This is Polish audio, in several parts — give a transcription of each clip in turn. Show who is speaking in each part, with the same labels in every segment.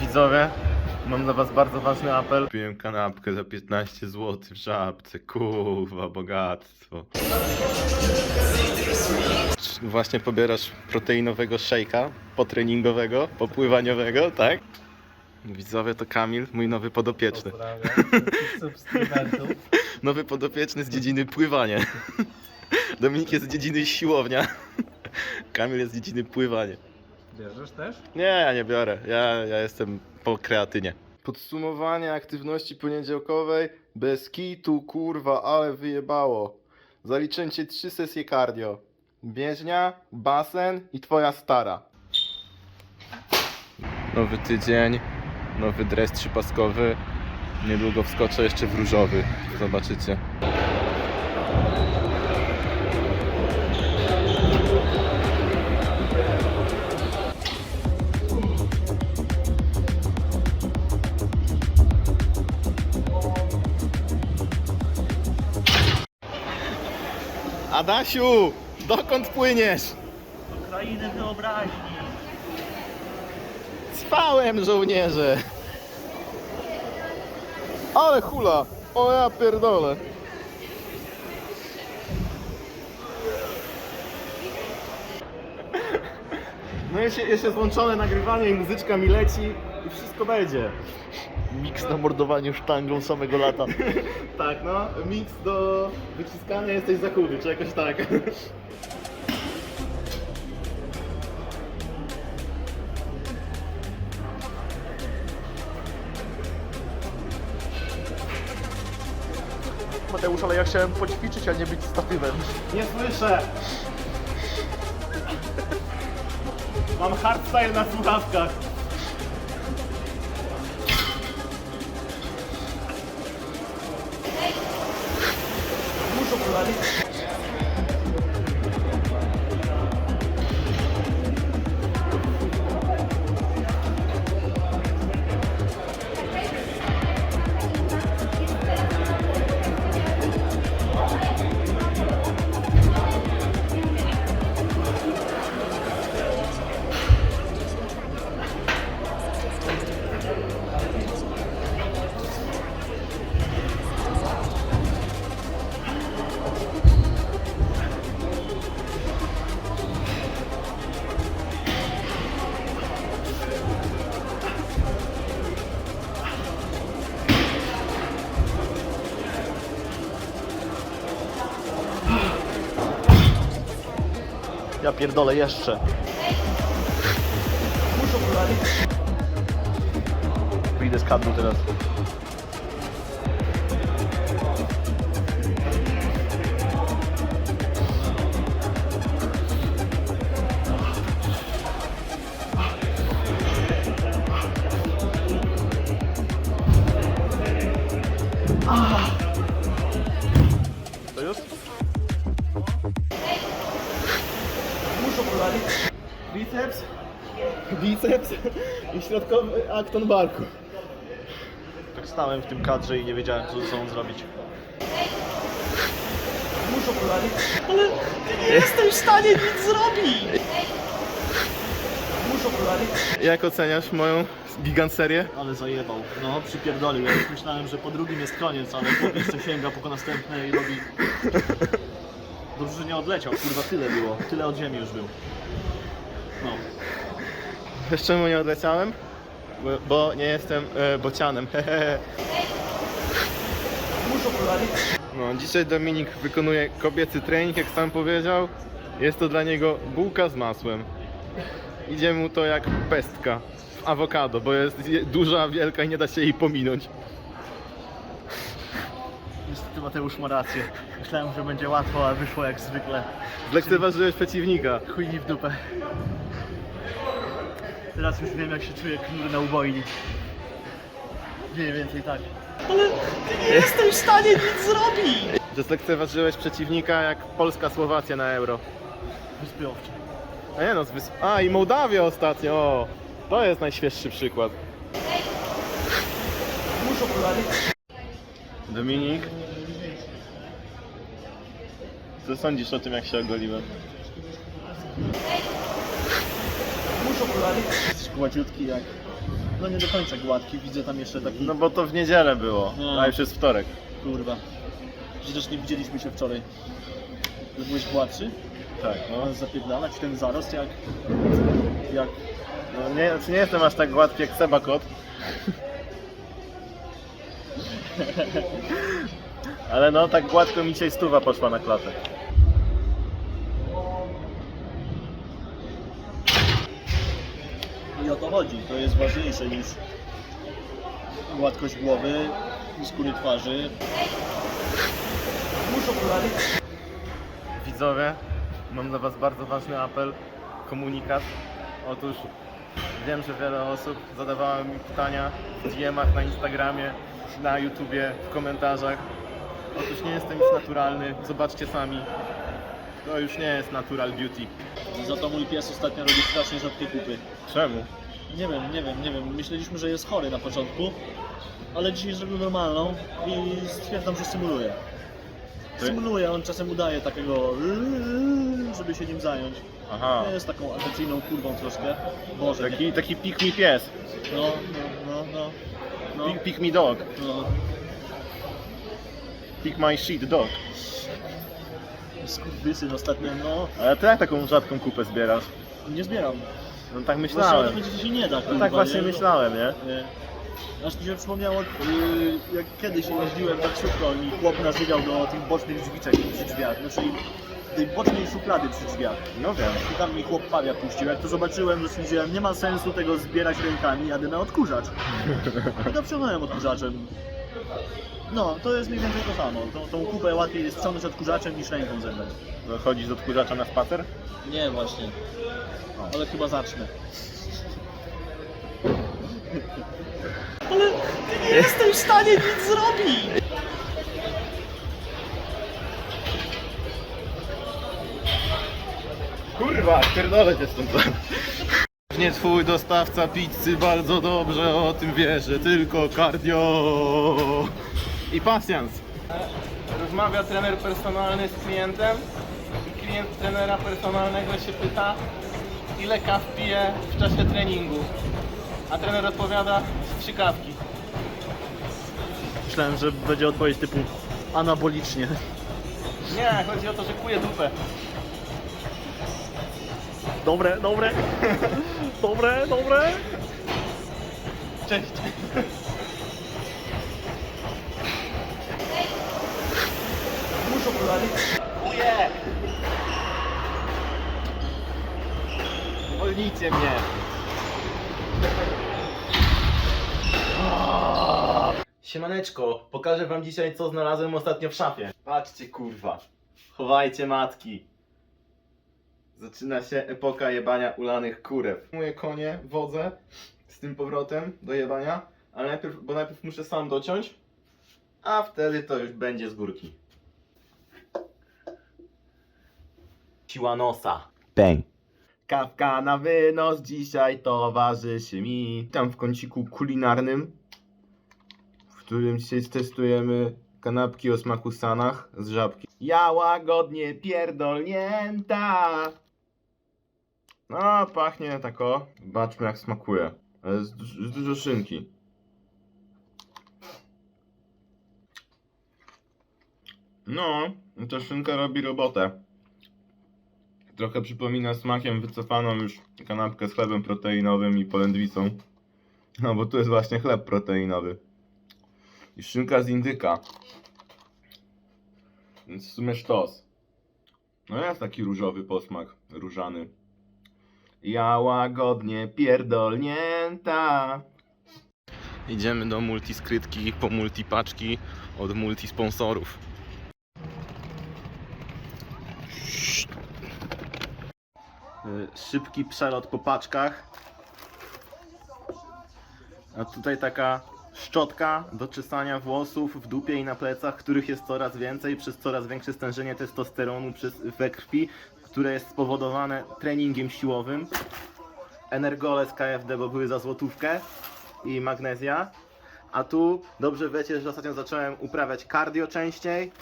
Speaker 1: Widzowie, mam dla was bardzo ważny apel. Kupiłem kanapkę za 15 zł w żabce, kurwa, bogactwo. Właśnie pobierasz proteinowego szejka potreningowego, popływaniowego, tak? Widzowie, to Kamil, mój nowy podopieczny.
Speaker 2: subskrybentów.
Speaker 1: Nowy podopieczny z dziedziny pływanie. Dominik jest z dziedziny siłownia. Kamil jest z dziedziny pływanie.
Speaker 2: Bierzesz też?
Speaker 1: Nie, ja nie biorę. Ja, ja jestem po kreatynie. Podsumowanie aktywności poniedziałkowej. Bez kitu, kurwa, ale wyjebało. Zaliczyłem cię trzy sesje cardio. Bieżnia, basen i twoja stara. Nowy tydzień, nowy dres trzypaskowy. Niedługo wskoczę jeszcze w różowy. Zobaczycie. Adasiu, dokąd płyniesz?
Speaker 2: Krainy wyobraźni.
Speaker 1: Spałem, żołnierze! Ale hula! O ja pierdolę! No jest, jest włączone nagrywanie i muzyczka mi leci i wszystko będzie.
Speaker 3: Miks na mordowanie sztangą samego lata.
Speaker 1: Tak, no, mix do wyciskania jesteś za chudy, czy jakoś tak.
Speaker 3: Mateusz, ale ja chciałem poćwiczyć, a nie być statywem.
Speaker 1: Nie słyszę! Mam hardstyle na słuchawkach.
Speaker 3: Ja pierdolę jeszcze. Wyjdę z kadru teraz. To
Speaker 2: Muszę poradzić.
Speaker 1: Biceps, biceps i środkowy akton barku.
Speaker 3: Tak stałem w tym kadrze i nie wiedziałem co ze sobą zrobić.
Speaker 2: Muszę poradzić. Ale nie jestem w stanie nic zrobić. Muszę poradzić.
Speaker 1: Jak oceniasz moją gigantserię?
Speaker 3: Ale zajebał. No, przypierdolił. Ja już myślałem, że po drugim jest koniec, ale po jeszcze sięga po następne i robi... Dobrze, że nie odleciał. Kurwa, tyle było. Tyle od ziemi już był. No.
Speaker 1: Wiesz czemu nie odleciałem? Bo, bo nie jestem e, bocianem. No, dzisiaj Dominik wykonuje kobiecy trening, jak sam powiedział. Jest to dla niego bułka z masłem. Idzie mu to jak pestka w awokado, bo jest je- duża, wielka i nie da się jej pominąć.
Speaker 3: Niestety Mateusz ma rację. Myślałem, że będzie łatwo, a wyszło jak zwykle.
Speaker 1: Zlekceważyłeś przeciwnika.
Speaker 3: Chuj mi w dupę. Teraz już wiem, jak się czuje knur na ubojni. Mniej więcej tak.
Speaker 2: Ale nie jestem w stanie nic zrobić.
Speaker 1: Że zlekceważyłeś przeciwnika jak Polska Słowacja na Euro.
Speaker 3: Wyspy owcze.
Speaker 1: A nie no, z wysp... A i Mołdawia ostatnio, o! To jest najświeższy przykład.
Speaker 2: Muszę poradzić.
Speaker 1: Dominik? Co sądzisz o tym, jak się ogoliłem?
Speaker 2: Muszę poradzić.
Speaker 3: Jesteś gładziutki jak no nie do końca gładki, widzę tam jeszcze taki,
Speaker 1: No bo to w niedzielę było,
Speaker 3: No.
Speaker 1: a już jest wtorek.
Speaker 3: kurwa. Przecież nie widzieliśmy się wczoraj. Że byłeś gładszy?
Speaker 1: Tak, no.
Speaker 3: No. Zapierdalać ten zarost jak... jak...
Speaker 1: no nie, znaczy nie jestem aż tak gładki jak Seba Kot. Ale no, tak gładko mi dzisiaj stuwa poszła na klatę.
Speaker 3: I o to chodzi, to jest ważniejsze niż gładkość głowy i skóry twarzy.
Speaker 1: Widzowie, mam dla Was bardzo ważny apel, komunikat. Otóż wiem, że wiele osób zadawało mi pytania w DM-ach na Instagramie, na YouTubie, w komentarzach. Otóż nie jestem już naturalny, zobaczcie sami. To już nie jest natural beauty.
Speaker 3: Za to mój pies ostatnio robi strasznie rzadkie kupy.
Speaker 1: Czemu?
Speaker 3: Nie wiem, nie wiem, nie wiem. Myśleliśmy, że jest chory na początku, ale dzisiaj zrobił normalną i stwierdzam, że symuluje.
Speaker 1: Ty?
Speaker 3: Symuluje, on czasem udaje takiego, żeby się nim zająć.
Speaker 1: Aha,
Speaker 3: Jest taką agresywną kurwą troszkę. Boże, nie.
Speaker 1: taki, taki pick me pies,
Speaker 3: No, no, no, no. No,
Speaker 1: pick, pick me dog,
Speaker 3: no.
Speaker 1: pick my shit dog.
Speaker 3: Skurwysyn ostatnio, no.
Speaker 1: Ale ty jak taką rzadką kupę zbierasz?
Speaker 3: Nie zbieram.
Speaker 1: No tak
Speaker 3: Właśnie
Speaker 1: myślałem.
Speaker 3: będzie się nie da, kurwa,
Speaker 1: No tak właśnie
Speaker 3: nie?
Speaker 1: myślałem, nie?
Speaker 3: Nie. Aż mi się przypomniało, yy, jak kiedyś jeździłem taksówką i chłop nas do tych bocznych drzwiczek przy drzwiach, znaczy tej bocznej szuflady przy drzwiach.
Speaker 1: No wiem.
Speaker 3: I tam mi chłop pawia puścił. Jak to zobaczyłem, to stwierdziłem, nie ma sensu tego zbierać rękami, jadę na odkurzacz. I to wciągnąłem odkurzaczem. No, to jest mniej więcej to samo. Tą, tą kupę łatwiej jest wciągnąć odkurzaczem niż ręką zebrać.
Speaker 1: No, Chodzisz do odkurzacza na spacer?
Speaker 3: Nie, właśnie. Ale chyba zacznę.
Speaker 2: Ale nie jestem w stanie nic zrobić!
Speaker 1: Kurwa, pierdolę cię stąd. Nie twój dostawca pizzy bardzo dobrze o tym wie, że tylko cardio i pasjans. Rozmawia trener personalny z klientem i klient trenera personalnego się pyta ile kaw pije w czasie treningu. A trener odpowiada trzy kawki.
Speaker 3: Myślałem, że będzie odpowiedź typu anabolicznie.
Speaker 1: Nie, chodzi o to, że kuje dupę.
Speaker 3: Dobre, dobre. Dobre, dobre.
Speaker 1: Cześć.
Speaker 3: Muszę okulary.
Speaker 1: Kuje! Uwolnijcie mnie! Siemaneczko, pokażę wam dzisiaj co znalazłem ostatnio w szafie. Patrzcie kurwa. Chowajcie matki. Zaczyna się epoka jebania ulanych kurew. Moje konie wodzę z tym powrotem do jebania, ale najpierw, bo najpierw muszę sam dociąć, a wtedy to już będzie z górki. Siła nosa. Bang. Kawka na wynos dzisiaj towarzyszy mi. Tam w kąciku kulinarnym, w którym dzisiaj testujemy kanapki o smaku sanach z żabki. Ja łagodnie pierdolnięta. No, pachnie tak o. Zobaczmy jak smakuje. Du- jest dużo szynki. No, ta szynka robi robotę. Trochę przypomina smakiem wycofaną już kanapkę z chlebem proteinowym i polędwicą. No bo tu jest właśnie chleb proteinowy. I szynka z indyka. Więc w sumie sztos. No jest taki różowy posmak, różany. Ja łagodnie pierdolnięta. Idziemy do multiskrytki po multipaczki od multisponsorów. Y, szybki przelot po paczkach. A tutaj taka szczotka do czesania włosów w dupie i na plecach, których jest coraz więcej przez coraz większe stężenie testosteronu przez, we krwi, które jest spowodowane treningiem siłowym. Energole z KFD, bo były za złotówkę i magnezja. A tu dobrze wiecie, że ostatnio zacząłem uprawiać cardio częściej.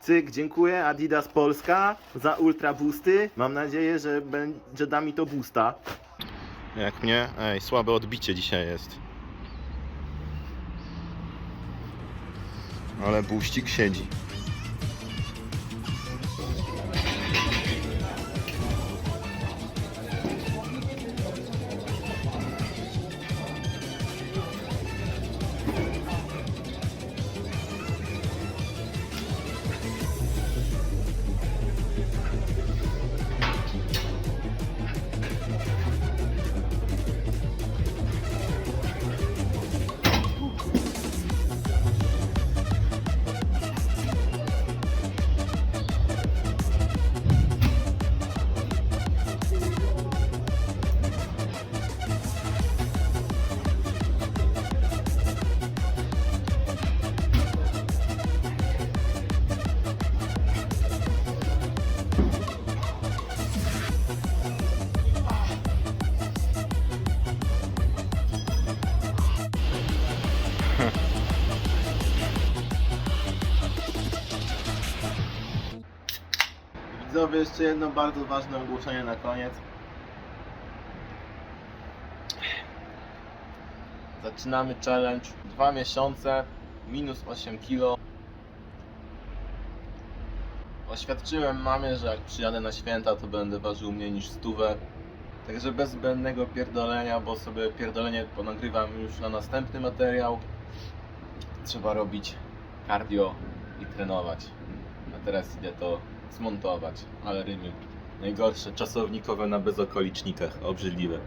Speaker 1: Cyk, dziękuję Adidas Polska za ultra boosty. Mam nadzieję, że, że da mi to boosta. Jak mnie? Ej, słabe odbicie dzisiaj jest. Ale buścik siedzi. Widzowie, jeszcze jedno bardzo ważne ogłoszenie na koniec. Zaczynamy challenge. Dwa miesiące, minus 8 kg. Oświadczyłem mamie, że jak przyjadę na święta, to będę ważył mniej niż stówę. Także bez zbędnego pierdolenia, bo sobie pierdolenie ponagrywam już na następny materiał. Trzeba robić cardio i trenować. A teraz idę to zmontować, ale rymy najgorsze, czasownikowe na bezokolicznikach, obrzydliwe.